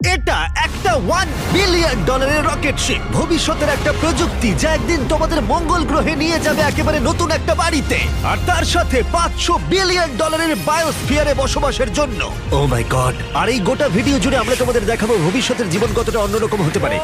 এটা একটা one billion ডলারের রকেট শিপ ভবিষ্যতের একটা প্রযুক্তি যা একদিন তোমাদের মঙ্গল গ্রহে নিয়ে যাবে একেবারে নতুন একটা বাড়িতে। আর তার সাথে পাঁচশো বিলিয়ন ডলারের বায়োস্ফিয়ারে বসবাসের জন্য। ও মাই গড আর এই গোটা ভিডিও জুড়ে আমরা তোমাদের দেখাবো ভবিষ্যতের জীবন কতটা অন্যরকম হতে পারে।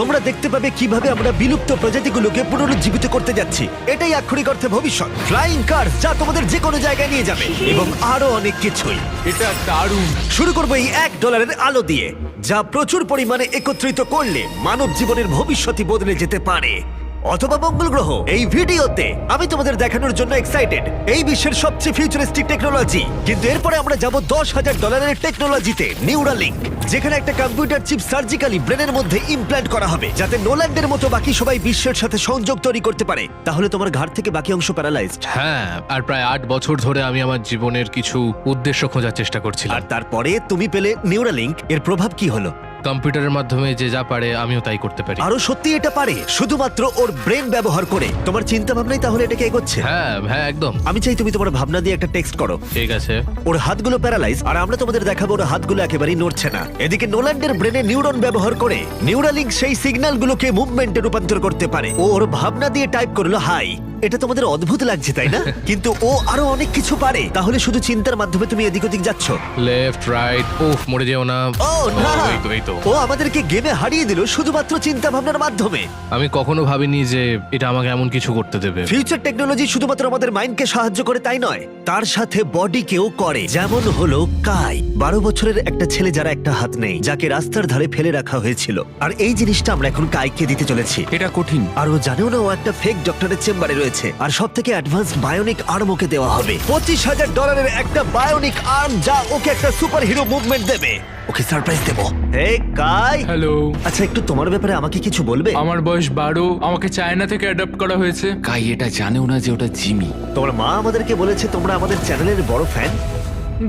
তোমরা দেখতে পাবে কীভাবে আমরা বিলুপ্ত প্রজাতিগুলোকে পুনরুজ্জীবিত করতে যাচ্ছি। এটাই আক্ষরিক অর্থে ভবিষ্যৎ। ফ্লাইং কার যা তোমাদের যে কোনো জায়গায় নিয়ে যাবে এবং আরও অনেক কিছুই। এটা দারুণ। শুরু করব এই এক ডলারের আলো দিয়ে যা প্রচুর পরিমাণে একত্রিত করলে মানব জীবনের ভবিষ্যৎই বদলে যেতে পারে। অথবা মঙ্গল গ্রহ এই ভিডিওতে আমি তোমাদের দেখানোর জন্য এক্সাইটেড এই বিশ্বের সবচেয়ে ফিউচারিস্টিক টেকনোলজি কিন্তু এরপরে আমরা যাব দশ হাজার ডলারের টেকনোলজিতে নিউরালিঙ্ক যেখানে একটা কম্পিউটার চিপ সার্জিক্যালি ব্রেনের মধ্যে ইমপ্ল্যান্ট করা হবে যাতে নোল্যান্ডের মতো বাকি সবাই বিশ্বের সাথে সংযোগ তৈরি করতে পারে। তাহলে তোমার ঘাট থেকে বাকি অংশ প্যারালাইজড হ্যাঁ আর প্রায় আট বছর ধরে আমি আমার জীবনের কিছু উদ্দেশ্য খোঁজার চেষ্টা করছিলাম। আর তারপরে তুমি পেলে নিউরালিঙ্ক এর প্রভাব কি হলো? কম্পিউটারের মাধ্যমে যে যা পারে আমিও তাই করতে পারি। আরও সত্যি এটা পারে? শুধুমাত্র ওর ব্রেন ব্যবহার করে। তোমার চিন্তা ভাবনাই তাহলে এটাকে এগোচ্ছে? হ্যাঁ হ্যাঁ একদম। আমি চাই তুমি তোমার ভাবনা দিয়ে একটা টেক্সট করো। ঠিক আছে। ওর হাতগুলো প্যারালাইজ আর আমরা তোমাদের দেখাবো ওর হাতগুলো একেবারেই নড়ছে না। এদিকে নোল্যান্ডের ব্রেনে নিউরন ব্যবহার করে। নিউরালিঙ্ক সেই সিগন্যালগুলোকে মুভমেন্টে রূপান্তর করতে পারে। ও ওর ভাবনা দিয়ে টাইপ করল হাই এটা তোমাদের অদ্ভুত লাগছে তাই না? কিন্তু ও আরও অনেক কিছু পারে। তাহলে শুধু চিন্তার মাধ্যমে তুমি এদিক ওদিক যাচ্ছ? লেফট রাইট উফ মরে যেও না। ও না। এই তো এই তো। ও আমাদেরকে গেমে হারিয়ে দিল শুধুমাত্র চিন্তা ভাবনার মাধ্যমে। আমি কখনো ভাবিনি যে এটা আমাকে এমন কিছু করতে দেবে। ফিউচার টেকনোলজি শুধুমাত্র আমাদের মাইন্ডকে সাহায্য করে তাই নয় তার সাথে বডিকেও করে। যেমন হলো কাই বারো বছরের একটা ছেলে যারা একটা হাত নেই যাকে রাস্তার ধারে ফেলে রাখা হয়েছিল। আর এই জিনিসটা আমরা এখন কাইকে দিতে চলেছি। এটা কঠিন। আর ও জানেও না ও একটা ফেক ডক্টরের চেম্বারে রয়েছে। আর সব থেকে অ্যাডভান্স বায়োনিক আর্ম ওকে দেওয়া হবে। পঁচিশ হাজার ডলারের একটা বায়োনিক আর্ম যা ওকে একটা সুপার হিরো মুভমেন্ট দেবে। ওকে সারপ্রাইজ দেবো। হে কাই হ্যালো আচ্ছা একটু তোমার ব্যাপারে আমাকে কিছু বলবে? আমার বয়স বারো আমাকে চায়না থেকে অ্যাডাপ্ট করা হয়েছে। কাই এটা জানেও না যে ওটা জিমি। তোমার মা আমাদেরকে বলেছে তোমরা আমাদের চ্যানেলের বড় ফ্যান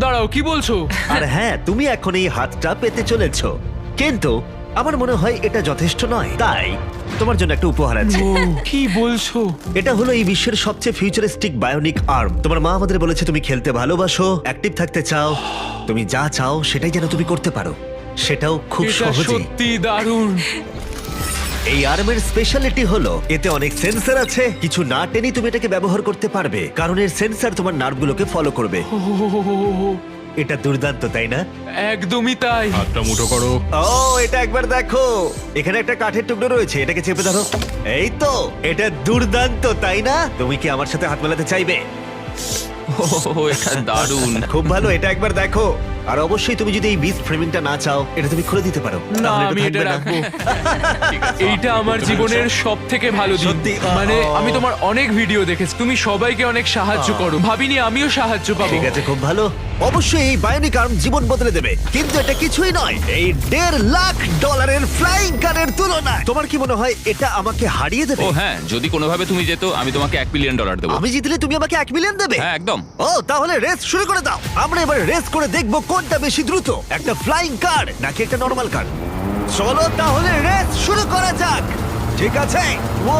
দাঁড়াও কি বলছো? আর হ্যাঁ তুমি এখন এই হাতটা পেতে চলেছো। কিন্তু আমার মনে হয় এটা যথেষ্ট নয়। তাই তোমার জন্য একটা উপহার আছে। কি বলছো? এটা হলো এই বিশ্বের সবচেয়ে ফিউচারিস্টিক বায়োনিক আর্ম তোমার মা আমাদের বলেছে তুমি খেলতে ভালোবাসো অ্যাক্টিভ থাকতে চাও তুমি যা চাও সেটাই যেন তুমি করতে পারো। সেটাও খুব এটা সহজেই। সত্যি দারুণ। এই আর্মের স্পেশালিটি হলো এতে অনেক সেন্সর আছে কিছু না টেনে তুমি এটাকে ব্যবহার করতে পারবে। কারণ এর সেন্সর তোমার নার্ভগুলোকে ফলো করবে। এটা দুর্দান্ত তাই না? একদমই তাই। হাতটা মুঠো করো। ও এটা একবার দেখো। এখানে একটা কাঠের টুকরো রয়েছে এটাকে চেপে ধরো। এই তো এটা দুর্দান্ত তাই না? তুমি কি আমার সাথে হাত মেলাতে চাইবে? ও এটা দারুণ। খুব ভালো এটা একবার দেখো। আর অবশ্যই তুমি যদি এই বিচ ফ্রেমিংটা না চাও এটা তুমি খুলে দিতে পারো। না তাহলে আমি এটা থাকবে না। রাখব। এইটা আমার জীবনের সব থেকে ভালো দিন। সত্যি, মানে আমি তোমার অনেক ভিডিও দেখেছি। তুমি সবাইকে অনেক সাহায্য করো। ভাবিনি আমিও সাহায্য পাবো। ঠিক আছে খুব ভালো। অবশ্যই এই বায়োনিক আর্ম জীবন বদলে দেবে। কিন্তু এটা কিছুই নয়। এই দেড় লাখ ডলারের ফ্লাইং কারের তুলনায়। তোমার কি মনে হয় এটা আমাকে হারিয়ে দেবে? ও হ্যাঁ যদি কোনোভাবে তুমি যেত আমি তোমাকে এক মিলিয়ন ডলার দেবো। আমি জিতলে তুমি আমাকে এক মিলিয়ন দেবে? হ্যাঁ একদম। ও তাহলে রেস শুরু করে দাও। আমরা এবার রেস করে দেখব কোনটা বেশি দ্রুত? একটা ফ্লাইং কার নাকি একটা নর্মাল কার চলো তাহলে রেস শুরু করা যাক। ঠিক আছে? ও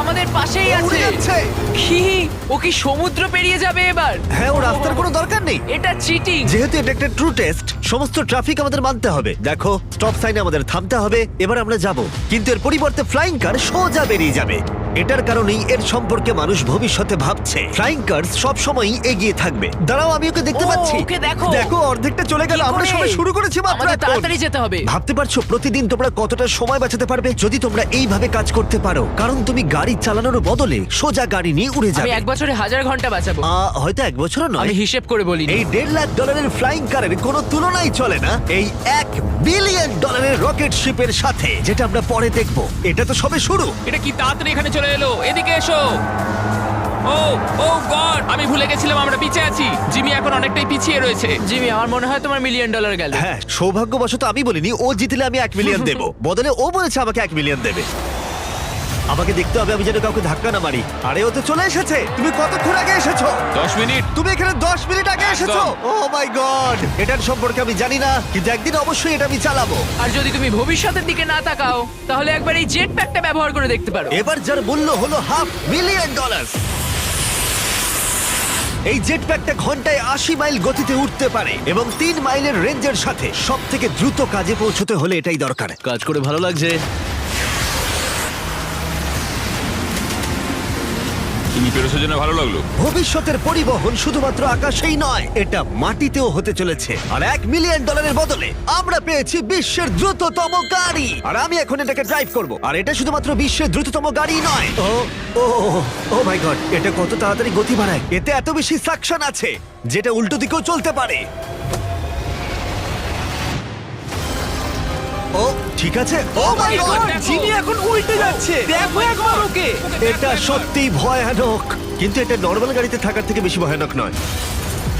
আমাদের পাশেই উড়ে আছে। যাচ্ছে। কি ও কি সমুদ্র পেরিয়ে যাবে এবার? হ্যাঁ ও রাস্তার কোনো দরকার নেই। এটা চিটিং যেহেতু এটা একটা ট্রু টেস্ট সমস্ত ট্রাফিক আমাদের মানতে হবে। দেখো স্টপ সাইনে আমাদের থামতে হবে এবার আমরা যাব। কিন্তু এর পরিবর্তে ফ্লাইং কার সোজা বেরিয়ে যাবে। এটার কারণেই এর সম্পর্কে মানুষ ভবিষ্যতে ভাবছে। ফ্লাইং কার সব সময় এগিয়ে থাকবে। দাঁড়াও আমি ওকে দেখতে ও, পাচ্ছি। ওকে দেখো। দেখো অর্ধেকটা চলে গেল। কি আমরা করে? সবাই শুরু করেছি মাত্র আমাদের এখন। তাড়াতাড়ি যেতে হবে। ভাবতে পারছ প্রতিদিন তোমরা কতটা সময় বাঁচাতে পারবে? যদি তোমরা এইভাবে কাজ করতে পারো কারণ তুমি গাড়ি চালানোর বদলে সোজা গাড়ি নিয়ে উড়ে আমি যাবে। এক বছরে হাজার ঘণ্টা বাঁচাবো। আহ, হয়তো এক বছরও নয়। আমি হিসেব করে বলি এই দেড় লাখ ডলারের ফ্লাইং কারের কোনো তুলনাই চলে না। এই এক বিলিয়ন ডলারের রকেট শিপের সাথে যেটা আমরা পরে দেখব। এটা তো সবে শুরু। এটা কি তাড়াতাড়ি এখানে চলে এলো। এদিকে এসো। ও ও গড আমি ভুলে গেছিলাম আমরা পিছিয়ে আছি। জিমি এখন অনেকটাই পিছিয়ে রয়েছে। জিমি আমার মনে হয় তোমার মিলিয়ন ডলার গেল। হ্যাঁ সৌভাগ্যবশত আমি বলিনি ও জিতলে আমি এক মিলিয়ন দেবো। বদলে ও বলেছে আমাকে এক মিলিয়ন দেবে। আমাকে দেখতে হবে আমি যেন কাউকে ধাক্কা না মারি। আরে ও তো চলে এসেছে। তুমি কতক্ষণ আগে এসেছ? দশ মিনিট। তুমি এখানে দশ মিনিট আগে এসেছ? ও মাই গড এটার সম্পর্কে আমি জানি না কিন্তু একদিন অবশ্যই এটা আমি চালাবো। আর যদি তুমি ভবিষ্যতের দিকে না তাকাও তাহলে একবার এই জেট প্যাকটা ব্যবহার করে দেখতে পারো। এবার যার মূল্য হলো হাফ মিলিয়ন ডলার এই জেট প্যাকটা ঘন্টায় আশি মাইল গতিতে উঠতে পারে এবং তিন মাইলের রেঞ্জের সাথে সব থেকে দ্রুত কাজে পৌঁছতে হলে এটাই দরকার। কাজ করে ভালো লাগছে। তুমি পেরেছ জন্য ভালো লাগল। ভবিষ্যতের পরিবহন শুধুমাত্র আকাশেই নয়, এটা মাটিতেও হতে চলেছে। আর এক মিলিয়ন ডলারের বদলে আমরা পেয়েছি বিশ্বের দ্রুততম গাড়ি। আর আমি এখন এটাকে ড্রাইভ করব। আর এটা শুধুমাত্র বিশ্বের দ্রুততম গাড়ি নয়। ও ও ও মাই গড এটা কত তাড়াতাড়ি গতি বাড়ায়। এতে এত বেশি সাকশন আছে, যেটা উল্টো দিকেও চলতে পারে। ও ঠিক আছে? ও মাই গড জিমি এখন উল্টে যাচ্ছে। দেখো একবার ওকে। এটা সত্যি ভয়ানক। কিন্তু এটা নর্মাল গাড়িতে থাকার থেকে বেশি ভয়ানক নয়।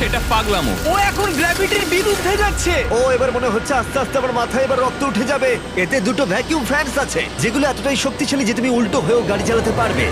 এটা পাগলামো। ও এখন গ্র্যাভিটির বিরুদ্ধে যাচ্ছে। ও এবার মনে হচ্ছে আস্তে আস্তে আমার মাথায় এবার রক্ত উঠে যাবে। এতে দুটো ভ্যাকিউম ফ্যানস আছে যেগুলো এতটাই শক্তিশালী যে তুমি উল্টো হয়েও গাড়ি চালাতে পারবে।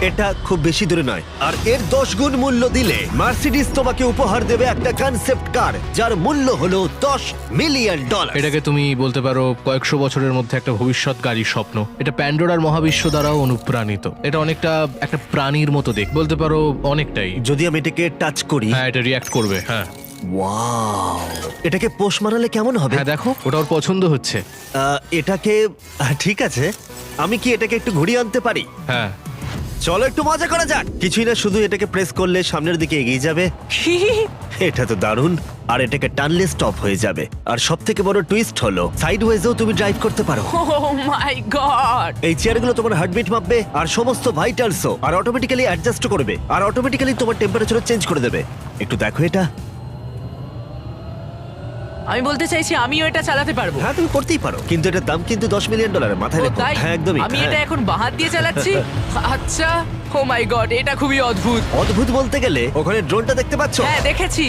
এটা খুব বেশি দূরে নয়। আর এর দশ গুণ মূল্য দিলে মার্সিডিজ তোমাকে উপহার দেবে একটা কনসেপ্ট কার যার মূল্য হলো দশ মিলিয়ন ডলার এটাকে তুমি বলতে পারো কয়েকশো বছরের মধ্যে একটা ভবিষ্যৎ গাড়ির স্বপ্ন। এটা প্যান্ডোরার মহাবিশ্ব দ্বারাও অনুপ্রাণিত। এটা অনেকটা একটা প্রাণীর মতো দেখ বলতে পারো অনেকটাই। যদি আমি এটাকে টাচ করি। হ্যাঁ এটা রিয়াক্ট করবে হ্যাঁ। ওয়াও এটাকে পোষ মানালে কেমন হবে? হ্যাঁ দেখো ওটা ওর পছন্দ হচ্ছে। আহ, এটাকে আহ, ঠিক আছে। আমি কি এটাকে একটু ঘুরিয়ে আনতে পারি? হ্যাঁ। চলো একটু মজা করা যাক। কিছুই না শুধু এটাকে প্রেস করলে সামনের দিকে এগিয়ে যাবে। এটা তো দারুণ আর এটাকে টানলে স্টপ হয়ে যাবে। আর সব থেকে বড় টুইস্ট হলো সাইড ওয়েজেও তুমি ড্রাইভ করতে পারো। মাই গড এই চেয়ারগুলো তোমার হার্টবিট মাপবে আর সমস্ত ভাইটালসও আর অটোমেটিক্যালি অ্যাডজাস্ট করবে আর অটোমেটিক্যালি তোমার টেম্পারেচারও চেঞ্জ করে দেবে। একটু দেখো এটা। আমি বলতে চাইছি আমিও এটা চালাতে পারব। হ্যাঁ তুমি করতেই পারো। কিন্তু এটার দাম কিন্তু দশ মিলিয়ন ডলারের মাথায় ও রেখো। তাই? হ্যাঁ একদমই। আমি হ্যাঁ। এটা এখন বাহাত দিয়ে চালাচ্ছি? আচ্ছা ও মাই গড এটা খুবই অদ্ভুত। অদ্ভুত বলতে গেলে ওখানে ড্রোনটা দেখতে পাচ্ছ? হ্যাঁ দেখেছি।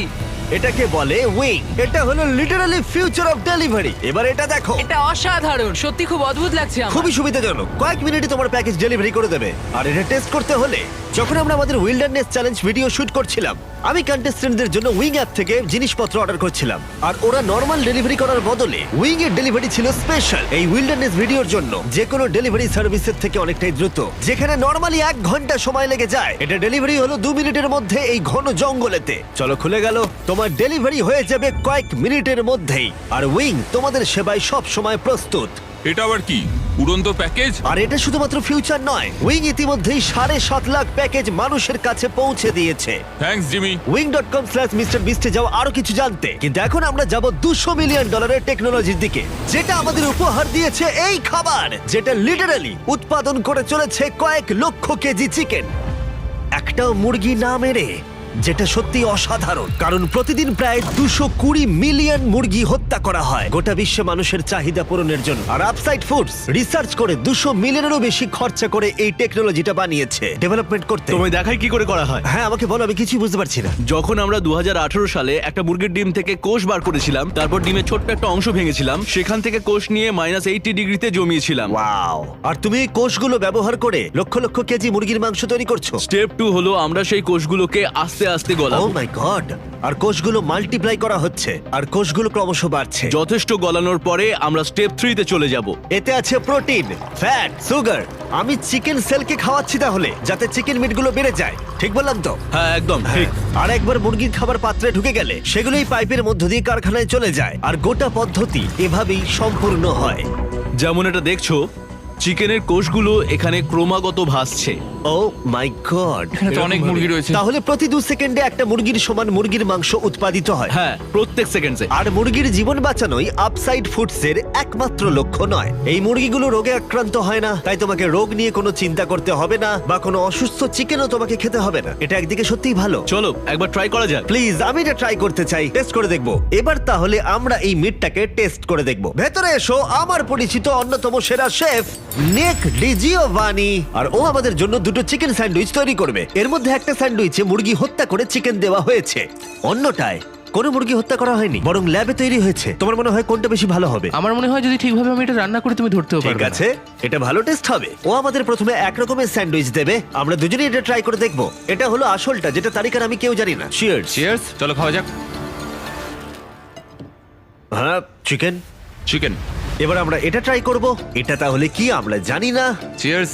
এটাকে বলে উইং এটা হলো লিটারালি ফিউচার অফ ডেলিভারি এবার এটা দেখো। এটা অসাধারণ। সত্যি খুব অদ্ভুত লাগছে আমার। খুবই সুবিধাজনক। কয়েক মিনিটে তোমার প্যাকেজ ডেলিভারি করে দেবে। আর এটা টেস্ট করতে হলে যখন আমরা আমাদের উইল্ডারনেস চ্যালেঞ্জ ভিডিও শুট করছিলাম, আমি কন্টেস্টেন্টদের জন্য উইং অ্যাপ থেকে জিনিসপত্র অর্ডার করছিলাম। আর ওরা নর্মাল ডেলিভারি করার বদলে উইং এর ডেলিভারি ছিল স্পেশাল এই উইল্ডারনেস ভিডিওর জন্য যে কোনো ডেলিভারি সার্ভিসের থেকে অনেকটাই দ্রুত। যেখানে নর্মালি এক ঘণ্টা সময় লেগে যায়। এটা ডেলিভারি হলো দু মিনিটের মধ্যে এই ঘন জঙ্গলেতে। চলো খুলে গেল। তোমার ডেলিভারি হয়ে যাবে কয়েক মিনিটের মধ্যেই। আর উইং তোমাদের সেবায় সব সময় প্রস্তুত। এটা আবার কি? উড়ন্ত প্যাকেজ? আর এটা শুধুমাত্র ফিউচার নয় উইং ইতিমধ্যেই সাড়ে সাত লাখ প্যাকেজ মানুষের কাছে পৌঁছে দিয়েছে। Thanks Jimmy wing dot com slash mister বিস্টে যাও আরও কিছু জানতে। কিন্তু এখন আমরা যাব দুশো মিলিয়ন ডলারের টেকনোলজির দিকে যেটা আমাদের উপহার দিয়েছে এই খাবার যেটা লিটারালি উৎপাদন করে চলেছে কয়েক লক্ষ কেজি চিকেন একটাও মুরগি না মেরে যেটা সত্যি অসাধারণ। কারণ প্রতিদিন প্রায় দুশো কুড়ি মিলিয়ন মুরগি হত্যা করা হয় গোটা বিশ্বে মানুষের চাহিদা পূরণের জন্য। আর আপসাইড ফুডস রিসার্চ করে দুশো মিলিয়নেরও বেশি খরচা করে এই টেকনোলজিটা বানিয়েছে। ডেভেলপমেন্ট করতে। তোমায় দেখাই কি করে করা হয়। হ্যাঁ আমাকে বলো আমি কিছুই বুঝতে পারছি না। যখন আমরা দু সালে একটা মুরগির ডিম থেকে কোষ বার করেছিলাম তারপর ডিমের ছোট্ট একটা অংশ ভেঙেছিলাম সেখান থেকে কোষ নিয়ে মাইনাস এইটি ডিগ্রিতে জমিয়েছিলাম। ওয়াও আর তুমি এই কোষগুলো ব্যবহার করে লক্ষ লক্ষ কেজি মুরগির মাংস তৈরি করছ? স্টেপ টু হলো আমরা সেই কোষগুলোকে আস্তে আস্তে ও গলাবো মাই গড আর কোষগুলো মাল্টিপ্লাই করা হচ্ছে আর কোষগুলো ক্রমশ বাড়ছে। যথেষ্ট গলানোর পরে আমরা স্টেপ থ্রিতে চলে যাব। এতে আছে প্রোটিন ফ্যাট সুগার আমি চিকেন সেলকে খাওয়াচ্ছি তাহলে যাতে চিকেন মিটগুলো বেড়ে যায়। ঠিক বললাম তো? হ্যাঁ একদম ঠিক। আর একবার মুরগির খাবার পাত্রে ঢুকে গেলে সেগুলোই পাইপের মধ্য দিয়ে কারখানায় চলে যায়। আর গোটা পদ্ধতি এভাবেই সম্পূর্ণ হয়। যেমন এটা দেখছ চিকেনের কোষগুলো এখানে ক্রমাগত ভাসছে। Oh my God. এখানে তো অনেক মুরগি রয়েছে। তাহলে প্রতি দু সেকেন্ডে একটা মুরগির সমান মুরগির মাংস উৎপাদিত হয়। হ্যাঁ প্রত্যেক সেকেন্ডে। আর মুরগির জীবন বাঁচানোই আপসাইড ফুডসের একমাত্র লক্ষ্য নয়। এই মুরগিগুলো রোগে আক্রান্ত হয় না তাই তোমাকে রোগ নিয়ে কোনো চিন্তা করতে হবে না বা কোনো অসুস্থ চিকেনও তোমাকে খেতে হবে না। এটা একদিকে সত্যিই ভালো। চলো একবার ট্রাই করা যাক। প্লিজ আমি এটা ট্রাই করতে চাই টেস্ট করে দেখব। এবার তাহলে আমরা এই মিটটাকে টেস্ট করে দেখব। ভেতরে এসো আমার পরিচিত অন্যতম সেরা শেফ নেক ডিজিওভানি আর ও আমাদের জন্য দুটো চিকেন স্যান্ডউইচ তৈরি করবে। এর মধ্যে একটা স্যান্ডউইচে মুরগি হত্যা করে চিকেন দেওয়া হয়েছে। অন্যটায় কোনো মুরগি হত্যা করা হয়নি বরং ল্যাবে তৈরি হয়েছে। তোমার মনে হয় কোনটা বেশি ভালো হবে? আমার মনে হয় যদি ঠিকভাবে আমি এটা রান্না করে তুমি ধরতেও ঠিক পারবে না। আছে এটা ভালো টেস্ট হবে। ও আমাদের প্রথমে এক রকমের স্যান্ডউইচ দেবে। আমরা দুজনেই এটা ট্রাই করে দেখব। এটা হলো আসলটা যেটা তারিখের আমি কেউ জানি না। শিয়ার্স চিয়ার্স চলো খাওয়া যাক। হ্যাঁ চিকেন চিকেন এবার আমরা এটা ট্রাই করব। এটা তাহলে কি আমরা জানি না। চিয়ার্স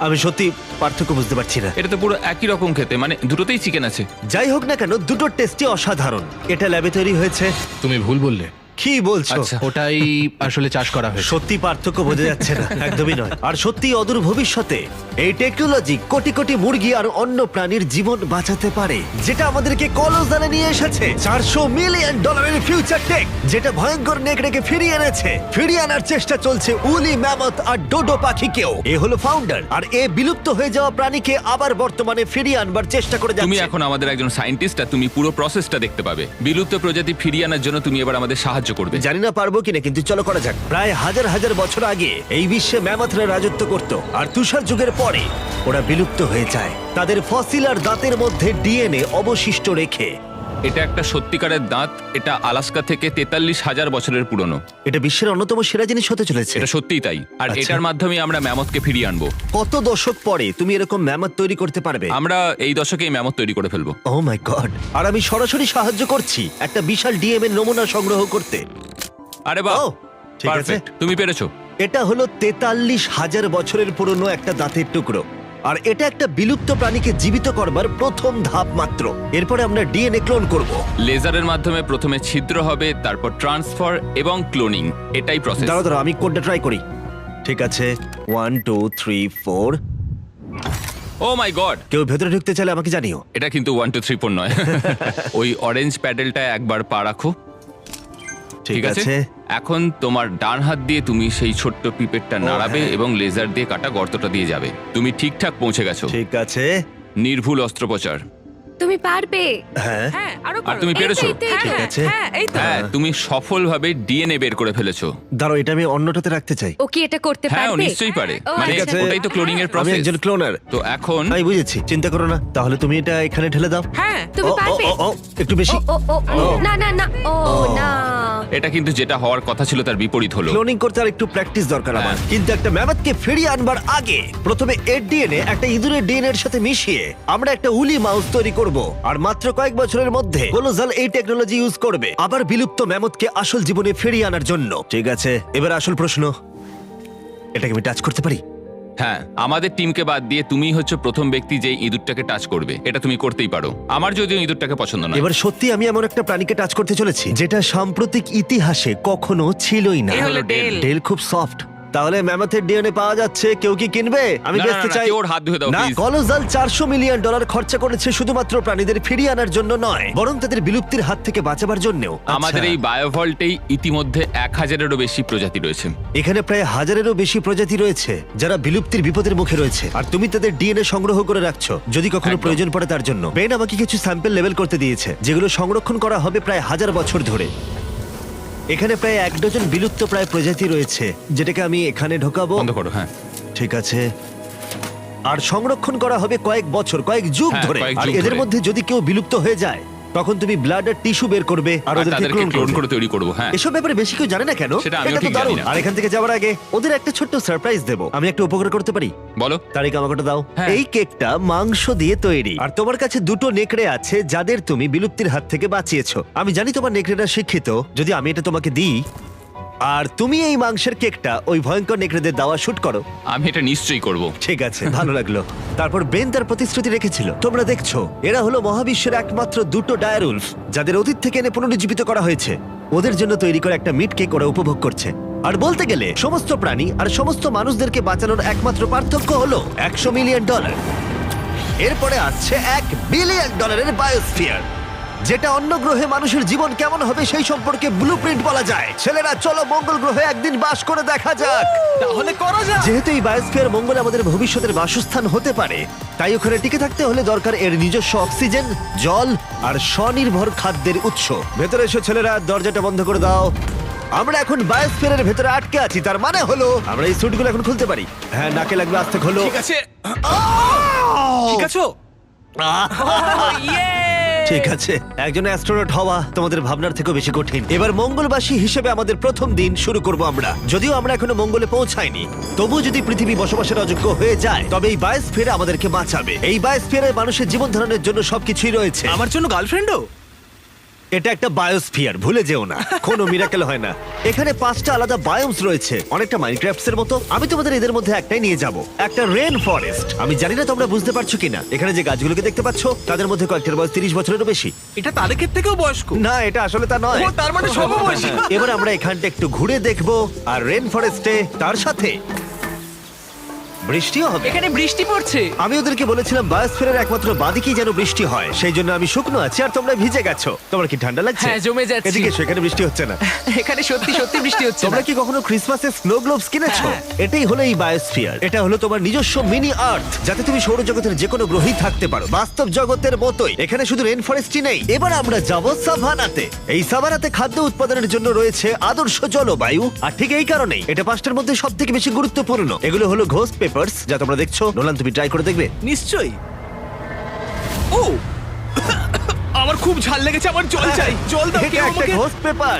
আমি সত্যি পার্থক্য বুঝতে পারছি না। এটা তো পুরো একই রকম খেতে মানে দুটোতেই চিকেন আছে। যাই হোক না কেন দুটো টেস্টই অসাধারণ। এটা ল্যাবে তৈরি হয়েছে। তুমি ভুল বললে। কি বলছো? আচ্ছা। ওটাই আসলে চাষ করা হয়েছে। সত্যি পার্থক্য বোঝা যাচ্ছে না একদমই নয়। আর সত্যি অদূর ভবিষ্যতে এই টেকনোলজি কোটি কোটি মুরগি আর অন্য প্রাণীর জীবন বাঁচাতে পারে যেটা আমাদেরকে কলজানে নিয়ে এসেছে। চারশো মিলিয়ন ডলারের ফিউচার টেক যেটা ভয়ঙ্কর নেকড়েকে ফিরিয়ে এনেছে। ফিরিয়ে আনার চেষ্টা চলছে উলি ম্যামথ আর ডোডো পাখিকেও। এ হলো ফাউন্ডার আর এ বিলুপ্ত হয়ে যাওয়া প্রাণীকে আবার বর্তমানে ফিরিয়ে আনবার চেষ্টা করে তুমি যাচ্ছে। এখন আমাদের একজন সায়েন্টিস্ট আর তুমি পুরো প্রসেসটা দেখতে পাবে। বিলুপ্ত প্রজাতি ফিরিয়ে আনার জন্য তুমি এবার আমাদের সাহায্য করবে। জানি না পারব কিনা, কিন্তু চলো করা যাক। প্রায় হাজার হাজার বছর আগে এই বিশ্বে ম্যামাথরা রাজত্ব করত, আর তুষার যুগের পরে ওরা বিলুপ্ত হয়ে যায়। তাদের ফসিল আর দাঁতের মধ্যে ডিএনএ অবশিষ্ট রেখে এটা একটা সত্যিকারের দাঁত এটা আলাস্কা থেকে তেতাল্লিশ হাজার বছরের পুরনো। এটা বিশ্বের অন্যতম সেরা জিনিস হতে চলেছে। এটা সত্যিই তাই। আর আচ্ছা। এটার মাধ্যমে আমরা ম্যামথকে ফিরিয়ে আনব। কত দশক পরে তুমি এরকম ম্যামথ তৈরি করতে পারবে? আমরা এই দশকেই ম্যামথ তৈরি করে ফেলব। ও মাই গড আর আমি সরাসরি সাহায্য করছি একটা বিশাল ডিএম এর নমুনা সংগ্রহ করতে। আরে বাহ! ও, ঠিক আছে। পারফেক্ট তুমি পেরেছ। এটা হলো তেতাল্লিশ হাজার বছরের পুরনো একটা দাঁতের টুকরো। আর এটা একটা বিলুপ্ত প্রাণীকে জীবিত করবার প্রথম ধাপ মাত্র। এরপরে আমরা ডিএনএ ক্লোন করব। লেজারের মাধ্যমে প্রথমে ছিদ্র হবে তারপর ট্রান্সফার এবং ক্লোনিং। এটাই প্রসেস দাঁড়াও দাঁড়াও আমি কোডটা ট্রাই করি। ঠিক আছে। One two three four oh my God কেউ ভেতরে ঢুকতে চাইলে আমাকে জানিও। এটা কিন্তু ওয়ান টু থ্রি ফোর নয়। ওই অরেঞ্জ প্যাডেলটা একবার পা রাখো। ঠিক আছে? এখন তোমার ডান হাত দিয়ে তুমি সেই ছোট্ট পিপেটটা নাড়াবে হ্যাঁ। এবং লেজার দিয়ে কাটা গর্তটা দিয়ে যাবে। তুমি ঠিকঠাক পৌঁছে গেছো। ঠিক আছে। নির্ভুল অস্ত্রোপচার। তুমি পারবে। হ্যাঁ। হ্যাঁ আরও আর করো। তুমি এই তো, পেরেছ? এই তো, ঠিক হ্যাঁ, আছে। হ্যাঁ এই তো। হ্যাঁ তুমি সফলভাবে ডিএনএ বের করে ফেলেছো। দাঁড়াও এটা আমি অন্যটাতে রাখতে চাই। ও কি এটা করতে হ্যাঁ ও পারবে? নিশ্চয়ই পারে। ও, মানে ঠিক আছে। ওটাই তো ক্লোনিং এর আমি প্রসেস একজন ক্লোনার তো এখন আমি বুঝেছি চিন্তা করো না। তাহলে তুমি এটা এখানে ঢেলে দাও। হ্যাঁ তুমি ও, ও, পারবে। ও, ও, একটু বেশি। ও ও ও না না না ও না। এটা কিন্তু যেটা হওয়ার কথা ছিল তার বিপরীত হলো। ক্লোনিং করতে আর একটু প্র্যাকটিস দরকার আমার। হ্যাঁ। কিন্তু একটা ম্যামথকে ফিরিয়ে আনবার আগে প্রথমে এর ডিএনএ একটা ইঁদুরের ডিএনএ এর সাথে মিশিয়ে আমরা একটা উলি মাউস তৈরি করব। আর মাত্র কয়েক বছরের মধ্যে কোলোজাল এই টেকনোলজি ইউজ করবে। আবার বিলুপ্ত ম্যামথকে আসল জীবনে ফিরিয়ে আনার জন্য। ঠিক আছে এবার আসল প্রশ্ন। এটাকে আমি টাচ করতে পারি? হ্যাঁ আমাদের টিমকে বাদ দিয়ে তুমিই হচ্ছে প্রথম ব্যক্তি যে ইঁদুরটাকে টাচ করবে। এটা তুমি করতেই পারো। আমার যদিও ইঁদুরটাকে পছন্দ নয়। এবার সত্যি আমি এমন একটা প্রাণীকে টাচ করতে চলেছি যেটা সাম্প্রতিক ইতিহাসে কখনো ছিলই না। ডেল। ডেল খুব সফট তাহলে ম্যামথের ডিএনএ পাওয়া যাচ্ছে কেউ কি কিনবে? আমি না, না, বেচতে না, চাই কেউ ওর হাত ধুয়ে দাও, না please। কলোজাল চারশো মিলিয়ন ডলার খরচা করেছে শুধুমাত্র প্রাণীদের ফিরিয়ে আনার জন্য নয় বরং তাদের বিলুপ্তির হাত থেকে বাঁচাবার জন্যও। আমাদের আচ্ছা, এই বায়োভল্টেই ইতিমধ্যে এক হাজারেরও বেশি প্রজাতি রয়েছে। এখানে প্রায় হাজারেরও বেশি প্রজাতি রয়েছে যারা বিলুপ্তির বিপদের মুখে রয়েছে। আর তুমি তাদের ডিএনএ সংগ্রহ করে রাখছো যদি কখনো একদম। প্রয়োজন পড়ে তার জন্য। বেন আমাকে কিছু স্যাম্পল লেভেল করতে দিয়েছে যেগুলো সংরক্ষণ করা হবে প্রায় হাজার বছর ধরে। এখানে প্রায় এক ডজন বিলুপ্ত প্রায় প্রজাতি রয়েছে যেটাকে আমি এখানে ঢোকাবো। বন্ধ করো হ্যাঁ। ঠিক আছে। আর সংরক্ষণ করা হবে কয়েক বছর কয়েক যুগ হ্যাঁ, ধরে। কয়েক আর যুগ এদের ধরে। মধ্যে যদি কেউ বিলুপ্ত হয়ে যায় তখন তুমি ব্লাড আর টিস্যু বের করবে আর ওদেরকে তাদেরকে ক্লোন ক্লোন করবে করে তৈরি করব হ্যাঁ। এসব ব্যাপারে বেশি কেউ জানে না কেন? সেটা আমিও ঠিক জানি দারুণ। না। আর এখান থেকে যাওয়ার আগে ওদের একটা ছোট্ট সারপ্রাইজ দেবো। আমি একটা উপকার করতে পারি? বলো। তারিখ আমাকে ওটা দাও। হ্যাঁ। এই কেকটা মাংস দিয়ে তৈরি। আর তোমার কাছে দুটো নেকড়ে আছে যাদের তুমি বিলুপ্তির হাত থেকে বাঁচিয়েছো। আমি জানি তোমার নেকড়েরা শিক্ষিত। যদি আমি এটা তোমাকে দিই আর তুমি এই মাংসের কেকটা ওই ভয়ঙ্কর নেকড়েদের দাওয়া শুট করো। আমি এটা নিশ্চয়ই করব। ঠিক আছে ভালো লাগল। তারপর বেন তার প্রতিশ্রুতি রেখেছিল। তোমরা দেখছ এরা হলো মহাবিশ্বের একমাত্র দুটো ডায়ারুলফ যাদের অতীত থেকে এনে পুনরুজ্জীবিত করা হয়েছে। ওদের জন্য তৈরি করা একটা মিট কেক ওরা উপভোগ করছে। আর বলতে গেলে সমস্ত প্রাণী আর সমস্ত মানুষদেরকে বাঁচানোর একমাত্র পার্থক্য হলো একশো মিলিয়ন ডলার। এরপরে আসছে এক বিলিয়ন ডলারের বায়োস্ফিয়ার। যেটা অন্য গ্রহে মানুষের জীবন কেমন হবে সেই সম্পর্কে ব্লুপ্রিন্ট বলা যায়। ছেলেরা চলো মঙ্গল গ্রহে একদিন বাস করে দেখা যাক। তাহলে করা যা যেহেতু এই বায়োস্ফিয়ার মঙ্গল আমাদের ভবিষ্যতের বাসস্থান হতে পারে তাই ওখানে টিকে থাকতে হলে দরকার এর নিজস্ব অক্সিজেন জল আর স্বনির্ভর খাদ্যের উৎস। ভেতরে এসো ছেলেরা দরজাটা বন্ধ করে দাও। আমরা এখন বায়োস্ফিয়ারের ভেতরে আটকে আছি তার মানে হলো আমরা এই স্যুটগুলো এখন খুলতে পারি। হ্যাঁ নাকে লাগবে আস্তে খোলো। ঠিক আছে। ঠিক আছো? ইয়ে ঠিক আছে। একজন অ্যাস্ট্রোনট হওয়া তোমাদের ভাবনার থেকেও বেশি কঠিন। এবার মঙ্গলবাসী হিসেবে আমাদের প্রথম দিন শুরু করব আমরা। যদিও আমরা এখনও মঙ্গলে পৌঁছাইনি তবু যদি পৃথিবী বসবাসের অযোগ্য হয়ে যায়, তবে এই বায়োস্ফিয়ার আমাদেরকে বাঁচাবে। এই বায়োস্ফিয়ারে মানুষের জীবন ধারণের জন্য সবকিছুই রয়েছে। আমার জন্য গার্লফ্রেন্ডও? এটা একটা বায়োস্ফিয়ার ভুলে যেও না। কোনো মিরাকেল হয় না। এখানে পাঁচটা আলাদা বায়োমস রয়েছে অনেকটা মাইনক্রাফটস এর মতো। আমি তোমাদের এদের মধ্যে একটাই নিয়ে যাব। একটা রেন ফরেস্ট আমি জানি না তোমরা বুঝতে পারছ কিনা। এখানে যে গাছগুলোকে দেখতে পাচ্ছ তাদের মধ্যে কয়েকটার বয়স তিরিশ বছরেরও বেশি। এটা তাদের থেকেও বয়স্ক। না এটা আসলে তা নয়। তার মানে সমবয়সী এবার আমরা এখানটা একটু ঘুরে দেখব আর রেন ফরেস্টে তার সাথে বৃষ্টিও হবে। এখানে বৃষ্টি পড়ছে। আমি ওদেরকে বলেছিলাম বায়োস্ফিয়ারের একমাত্র বাদিকেই যেন বৃষ্টি হয়। সেই জন্য আমি শুকনো আছি আর তোমরা ভিজে গেছো। তোমার কি ঠান্ডা লাগছে? হ্যাঁ, জমে যাচ্ছি। এদিকে সেখানে বৃষ্টি হচ্ছে না। এখানে সত্যি সত্যি বৃষ্টি হচ্ছে তোমরা কি কখনো ক্রিসমাসের স্নো গ্লোবস কিনেছো? হ্যাঁ। এটাই হলো এই বায়োস্ফিয়ার এটা হলো তোমার নিজস্ব মিনি আর্থ যাতে তুমি সৌরজগতের যে কোনো গ্রহেই থাকতে পারো। বাস্তব জগতের মতোই। এখানে শুধু রেন ফরেস্টই নেই। এবার আমরা যাব সাভানাতে এই সাভানাতে খাদ্য উৎপাদনের জন্য রয়েছে আদর্শ জলবায়ু। আর ঠিক এই কারণেই এটা পাঁচটার মধ্যে সব থেকে বেশি গুরুত্বপূর্ণ। এগুলো হলো ঘোস্ট পেপারস যা তোমরা দেখছ নোলান তুমি ট্রাই করে দেখবে? নিশ্চয়ই। ও! আমার খুব ঝাল লেগেছে আমার জল চাই। জল দাও এটা কেউ একটা আমাকে পেপার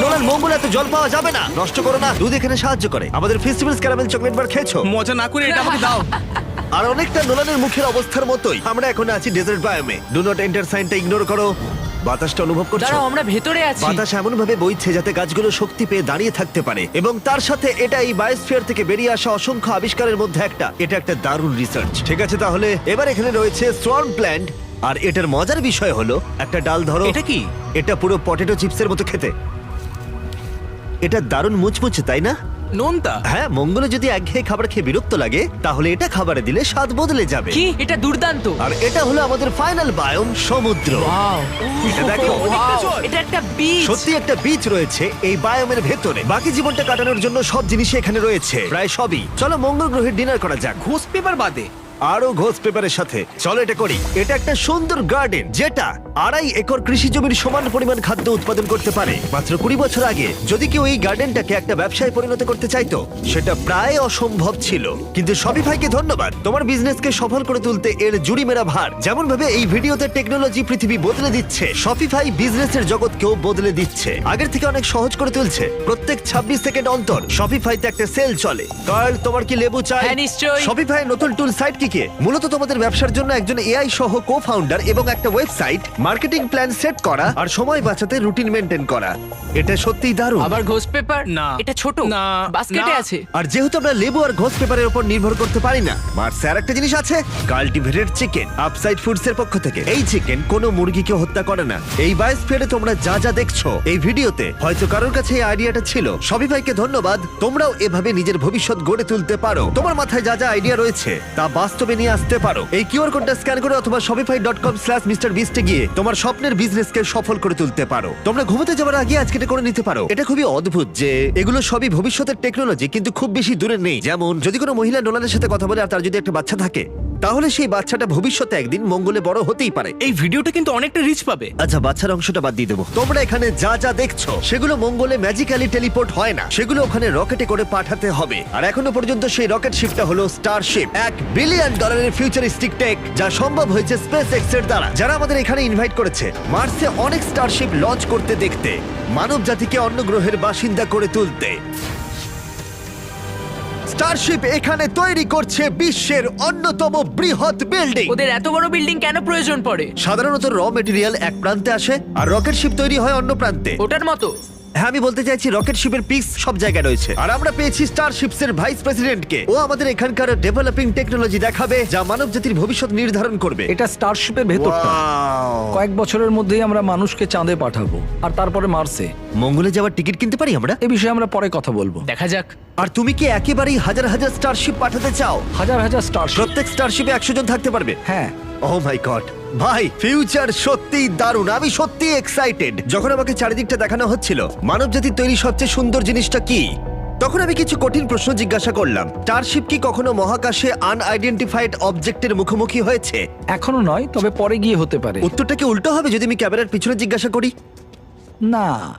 নোলান মঙ্গলে এত জল পাওয়া যাবে না। নষ্ট করো না। দুধ এখানে সাহায্য করে। আমাদের ফেস্টিভ্যালস ক্যারামেল চকলেট বার খেয়েছো? মজা না করে এটা আমাকে দাও। আর অনেকটা নোলানের মুখের অবস্থার মতোই। আমরা এখন আছি ডেজার্ট বায়োমে ডু নট এন্টার সাইনটা ইগনোর করো। বাতাসটা অনুভব করছ? দাঁড়াও আমরা ভেতরে আছি। বাতাস এমন ভাবে বইছে যাতে গাছগুলো শক্তি পেয়ে দাঁড়িয়ে থাকতে পারে। এবং তার সাথে এটা এই বায়োস্ফিয়ার থেকে বেরিয়ে আসা অসংখ্য আবিষ্কারের মধ্যে একটা। এটা একটা দারুণ রিসার্চ ঠিক আছে তাহলে এবার এখানে রয়েছে সোয়ার্ম প্ল্যান্ট আর এটার মজার বিষয় হলো একটা ডাল ধরো। এটা কি? এটা পুরো পটেটো চিপসের মতো খেতে। এটা দারুণ মুচমুচে তাই না? নোনতা? হ্যাঁ মঙ্গলে যদি একঘেয়ে খাবার খেয়ে বিরক্ত লাগে তাহলে এটা খাবারে দিলে স্বাদ বদলে যাবে। কি? এটা দুর্দান্ত। আর এটা হলো আমাদের ফাইনাল বায়োম সমুদ্র! এটা দেখো এটা একটা বিচ সত্যি একটা বিচ রয়েছে এই বায়োমের ভেতরে। বাকি জীবনটা কাটানোর জন্য সব জিনিসই এখানে রয়েছে। প্রায় সবই। চলো মঙ্গল গ্রহের ডিনার করা যাক। ঘুষ পেপার বাদে। আরও ঘোষ পেপারের সাথে। চলো এটা করি। এটা একটা সুন্দর গার্ডেন যেটা আড়াই একর কৃষি জমির সমান পরিমাণ খাদ্য উৎপাদন করতে পারে। মাত্র কুড়ি বছর আগে যদি কেউ এই গার্ডেনটাকে একটা ব্যবসায় পরিণত করতে চাইতো সেটা প্রায় অসম্ভব ছিল। কিন্তু শপিফাইকে ধন্যবাদ। তোমার বিজনেসকে সফল করে তুলতে এর জুড়ি মেরা ভার। যেমন ভাবে এই ভিডিওতে টেকনোলজি পৃথিবী বদলে দিচ্ছে শপিফাই বিজনেসের জগৎকেও বদলে দিচ্ছে। আগের থেকে অনেক সহজ করে তুলছে। প্রত্যেক 26 সেকেন্ড অন্তর শপিফাইতে একটা সেল চলে। কার্ল তোমার কি লেবু চাই? হ্যাঁ, নিশ্চয়ই। শপিফাই নতুন টুল সাইট কি কি মূলত তোমাদের ব্যবসার জন্য একজন এআই সহ কো ফাউন্ডার এবং একটা ওয়েবসাইট মার্কেটিং প্ল্যান সেট করা আর সময় বাঁচাতে রুটিন মেনটেন করা। এটা সত্যিই দারুণ। আবার ঘোষ পেপার? না। এটা ছোট। না, বাস্কেটে আছে। আর যেহেতু আমরা লেবু আর ঘোষ পেপারের উপর নির্ভর করতে পারি না মার্সে আর একটা জিনিস আছে? কাল্টিভেটেড চিকেন আপসাইড ফুডস এর পক্ষ থেকে। এই চিকেন কোনো মুরগিকে হত্যা করে না। এই বায়োস্ফিয়ারে তোমরা যা যা দেখছ এই ভিডিওতে হয়তো কারোর কাছে এই আইডিয়াটা ছিল। সবই ভাইকে ধন্যবাদ। তোমরাও এভাবে নিজের ভবিষ্যৎ গড়ে তুলতে পারো। তোমার মাথায় যা যা আইডিয়া রয়েছে তা বাস্তবে নিয়ে আসতে পারো। এই কিউআর কোডটা স্ক্যান করে অথবা Shopify dot com slash mister গিয়ে তোমার স্বপ্নের বিজনেসকে সফল করে তুলতে পারো। তোমরা ঘুমোতে যাওয়ার আগে আজকে এটা করে নিতে পারো। এটা খুবই অদ্ভুত যে এগুলো সবই ভবিষ্যতের টেকনোলজি কিন্তু খুব বেশি দূরে নেই। যেমন, যদি কোনো মহিলা নোলানের সাথে কথা বলে আর তার যদি একটা বাচ্চা থাকে তাহলে সেই বাচ্চাটা ভবিষ্যতে একদিন মঙ্গলে বড় হতেই পারে। এই ভিডিওটা কিন্তু অনেকটা রিচ পাবে। আচ্ছা বাচ্চার অংশটা বাদ দিয়ে দেবো। তোমরা এখানে যা যা দেখছ সেগুলো মঙ্গলে ম্যাজিক্যালি টেলিপোর্ট হয় না। সেগুলো ওখানে রকেটে করে পাঠাতে হবে। আর এখনও পর্যন্ত সেই রকেট শিপটা হলো স্টারশিপ এক বিলিয়ন ডলারের ফিউচারিস্টিক টেক যা সম্ভব হয়েছে স্পেস এক্সের দ্বারা যারা আমাদের এখানে ইনভাইট করেছে। মার্সে অনেক স্টারশিপ লঞ্চ করতে দেখতে মানব জাতিকে অন্য গ্রহের বাসিন্দা করে তুলতে। স্টারশিপ এখানে তৈরি করছে বিশ্বের অন্যতম বৃহৎ বিল্ডিং ওদের এত বড় বিল্ডিং কেন প্রয়োজন পড়ে? সাধারণত র মেটেরিয়াল এক প্রান্তে আসে আর রকেট শিপ তৈরি হয় অন্য প্রান্তে। ওটার মতো। হ্যাঁ আমি বলতে চাইছি রকেট শিপের পিক্স সব জায়গায় রয়েছে। আর আমরা পেয়েছি স্টার শিপসের ভাইস প্রেসিডেন্টকে ও আমাদের এখানকার ডেভেলপিং টেকনোলজি দেখাবে যা মানব জাতির ভবিষ্যৎ নির্ধারণ করবে। এটা স্টারশিপের ভেতরটা। Wow! কয়েক বছরের মধ্যেই আমরা মানুষকে চাঁদে পাঠাবো। আর তারপরে মার্সে মঙ্গলে যাওয়ার টিকিট কিনতে পারি আমরা? এ বিষয়ে আমরা পরে কথা বলব। দেখা যাক। আর তুমি কি একেবারেই হাজার হাজার স্টারশিপ পাঠাতে চাও? হাজার হাজার স্টার প্রত্যেক স্টারশিপে একশো জন থাকতে পারবে? হ্যাঁ। ও মাই গড ভাই ফিউচার সত্যিই দারুণ। আমি সত্যি এক্সাইটেড যখন আমাকে চারিদিকটা দেখানো হচ্ছিল মানবজাতির তৈরি সবচেয়ে সুন্দর জিনিসটা কি? তখন আমি কিছু কঠিন প্রশ্ন জিজ্ঞাসা করলাম স্টারশিপ কি কখনো মহাকাশে আনআইডেন্টিফাইড অবজেক্টের মুখোমুখি হয়েছে? এখনও নয় তবে পরে গিয়ে হতে পারে। উত্তরটা কি উল্টো হবে যদি আমি ক্যামেরার পিছনে জিজ্ঞাসা করি? না।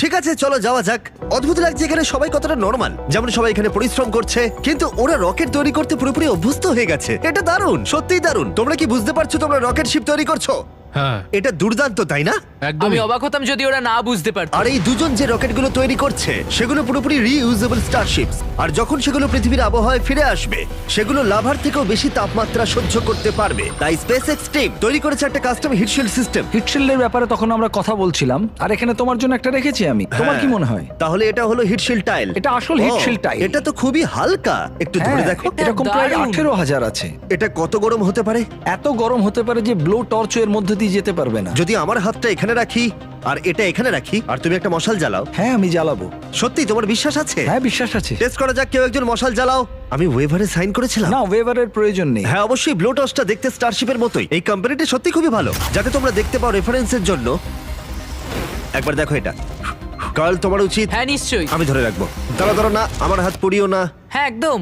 ঠিক আছে, চলো যাওয়া যাক। অদ্ভুত লাগছে এখানে সবাই কতটা নর্মাল যেমন সবাই এখানে পরিশ্রম করছে, কিন্তু ওরা রকেট তৈরি করতে পুরোপুরি অভ্যস্ত হয়ে গেছে। এটা দারুণ, সত্যিই দারুণ। তোমরা কি বুঝতে পারছ তোমরা রকেট শিপ তৈরি করছ? হ্যাঁ। এটা দুর্দান্ত তাই না? আমি অবাক হতাম যদি ওরা না বুঝতে পারতো। আর এই দুজন যে রকেটগুলো তৈরি করছে সেগুলো পুরোপুরি রিইউজেবল স্টারশিপস আর যখন সেগুলো পৃথিবীর আবহাওয়ায় ফিরে আসবে সেগুলো লাভার থেকেও বেশি তাপমাত্রা সহ্য করতে পারবে। তাই স্পেস এক্স টিম তৈরি করেছে একটা কাস্টম হিটশিল্ড সিস্টেম হিটশিল্ডের ব্যাপারে তখন আমরা কথা বলছিলাম আর এখানে তোমার জন্য একটা রেখেছি আমি। তোমার কি মনে হয়? তাহলে এটা হলো হিটশিল্ড টাইল এটা আসল shield tile। এটা তো খুবই হালকা। একটু ধরে হ্যাঁ, দেখো। এরকম প্রায় দারুণ। আঠেরো হাজার আছে। এটা কত গরম হতে পারে? এত গরম হতে পারে যে ব্লো টর্চ এর মধ্যে দিয়ে যেতে পারবে না। যদি আমার হাতটা এখানে রাখি আর এটা এখানে রাখি আর তুমি একটা মশাল জ্বালাও। হ্যাঁ আমি জ্বালাবো। সত্যি তোমার বিশ্বাস আছে? হ্যাঁ বিশ্বাস আছে। টেস্ট করা যাক কেউ একজন মশাল জ্বালাও। আমি ওয়েভারে সাইন করেছিলাম। না ওয়েভারের প্রয়োজন নেই। হ্যাঁ অবশ্যই ব্লো টসটা দেখতে স্টারশিপের মতোই। এই কোম্পানিটি সত্যি খুবই ভালো। যাতে তোমরা দেখতে পাও রেফারেন্সের জন্য একবার দেখো এটা। কাল তোমার উচিত। হ্যাঁ নিশ্চয়ই। আমি ধরে রাখব। দাঁড়া দাঁড়া না আমার হাত পুড়িও না। হ্যাঁ একদম।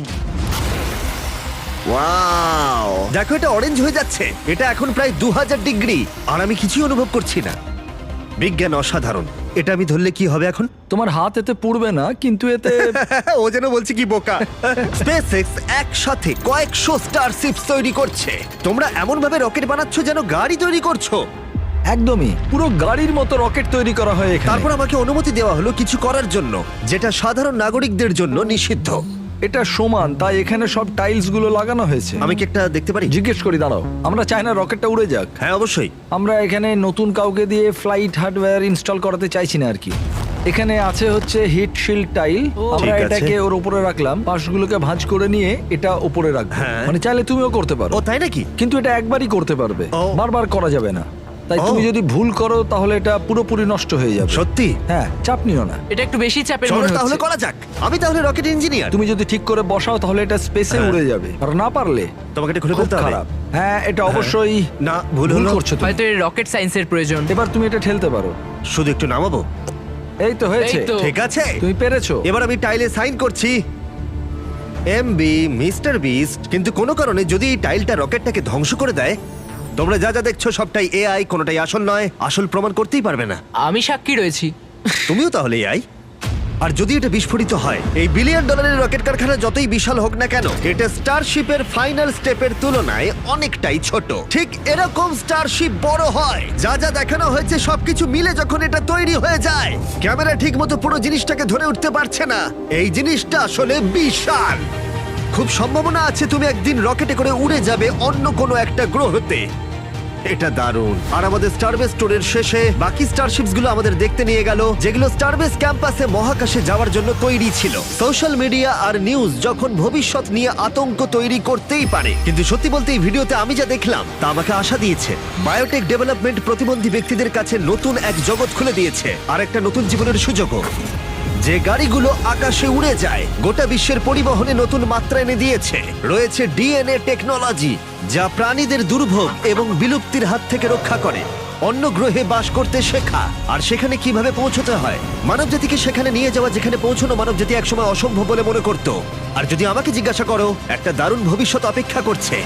ওয়াও দেখো এটা অরেঞ্জ হয়ে যাচ্ছে। এটা এখন প্রায় দু হাজার ডিগ্রি। আর আমি কিছুই অনুভব করছি না। বিজ্ঞান অসাধারণ। এটা আমি ধরলে কি হবে এখন? তোমার হাত এতে পুড়বে না কিন্তু এতে ও যেন বলছি কি বোকা। স্পেসএক্স একসাথে কয়েকশো স্টারশিপস তৈরি করছে। তোমরা এমন ভাবে রকেট বানাচ্ছ যেন গাড়ি তৈরি করছ। একদমই। পুরো গাড়ির মতো রকেট তৈরি করা হয় এখানে। তারপর আমাকে অনুমতি দেওয়া হলো কিছু করার জন্য যেটা সাধারণ নাগরিকদের জন্য নিষিদ্ধ। এটা সমান তাই এখানে সব টাইলসগুলো লাগানো হয়েছে। আমি কি একটা দেখতে পারি? জিজ্ঞেস করি দাঁড়াও। আমরা চাই না রকেটটা উড়ে যাক। হ্যাঁ অবশ্যই। আমরা এখানে নতুন কাউকে দিয়ে ফ্লাইট হার্ডওয়্যার ইনস্টল করাতে চাইছি না আর কি। এখানে আছে হচ্ছে হিট শিল্ড টাইল আমরা ঠিক আছে। এটাকে ওর উপরে রাখলাম। পাশগুলোকে ভাঁজ করে নিয়ে এটা উপরে রাখব। হ্যাঁ। মানে চাইলে তুমিও করতে পারো। ও তাই নাকি? কিন্তু এটা একবারই করতে পারবে। ও। বারবার করা যাবে না। তাই তুমি যদি ভুল করো তাহলে এটা পুরোপুরি নষ্ট হয়ে যাবে। সত্যি? হ্যাঁ চাপ নিও না। এটা একটু বেশি চাপের চলো মনে তাহলে হচ্ছে। করা যাক। আমি তাহলে রকেট ইঞ্জিনিয়ার। তুমি যদি ঠিক করে বসাও তাহলে এটা স্পেসে হ্যাঁ। উড়ে যাবে। আর না পারলে তোমাকে এটা খুলে খুব ফেলতে হবে। খারাপ। হ্যাঁ এটা অবশ্যই না ভুল ভুল হলো। করছ তুমি। হয়তো এর রকেট সায়েন্সের প্রয়োজন। এবার তুমি এটা ঠেলতে পারো। শুধু একটু নামাবো? এই তো হয়েছে। এই তো। ঠিক আছে। তুমি পেরেছ। এবার আমি টাইলে সাইন করছি। এম বি মিস্টার বিস্ট কিন্তু কোনো কারণে যদি এই টাইলটা রকেটটাকে ধ্বংস করে দেয় তোমরা যা যা দেখছ সবটাই এআই কোনোটাই আসল নয়। আসল প্রমাণ করতেই পারবে না। আমি সাক্ষী রয়েছি। তুমিও তাহলে এআই আর যদি এটা বিস্ফোরিত হয় এই বিলিয়ন ডলারের রকেট কারখানা যতই বিশাল হোক না কেন এটা স্টারশিপের ফাইনাল স্টেপের তুলনায় অনেকটাই ছোট। ঠিক এরকম স্টারশিপ বড় হয়। যা যা দেখানো হয়েছে সবকিছু মিলে যখন এটা তৈরি হয়ে যায় ক্যামেরা ঠিক মতো পুরো জিনিসটাকে ধরে উঠতে পারছে না। এই জিনিসটা আসলে বিশাল। খুব সম্ভাবনা আছে তুমি একদিন রকেটে করে উড়ে যাবে অন্য কোনো একটা গ্রহতে। এটা দারুণ। আর আমাদের স্টারবেস স্টোরের শেষে বাকি স্টারশিপসগুলো আমাদের দেখতে নিয়ে গেল, যেগুলো স্টারবেস ক্যাম্পাসে মহাকাশে যাওয়ার জন্য তৈরি ছিল। সোশ্যাল মিডিয়া আর নিউজ যখন ভবিষ্যৎ নিয়ে আতঙ্ক তৈরি করতেই পারে। কিন্তু সত্যি বলতে এই ভিডিওতে আমি যা দেখলাম, তা আমাকে আশা দিয়েছে। বায়োটেক ডেভেলপমেন্ট প্রতিবন্ধী ব্যক্তিদের কাছে নতুন এক জগৎ খুলে দিয়েছে আর একটা নতুন জীবনের সুযোগও। যে গাড়িগুলো আকাশে উড়ে যায়, গোটা বিশ্বের পরিবহনে নতুন মাত্রা এনে দিয়েছে। রয়েছে ডিএনএ টেকনোলজি, যা প্রাণীদের দুর্ভোগ এবং বিলুপ্তির হাত থেকে রক্ষা করে। অন্য গ্রহে বাস করতে শেখা, আর সেখানে কীভাবে পৌঁছতে হয়? মানবজাতিকে সেখানে নিয়ে যাওয়া যেখানে পৌঁছানো মানবজাতি একসময় অসম্ভব বলে মনে করত। আর যদি আমাকে জিজ্ঞাসা করো, একটা দারুণ ভবিষ্যৎ অপেক্ষা করছে।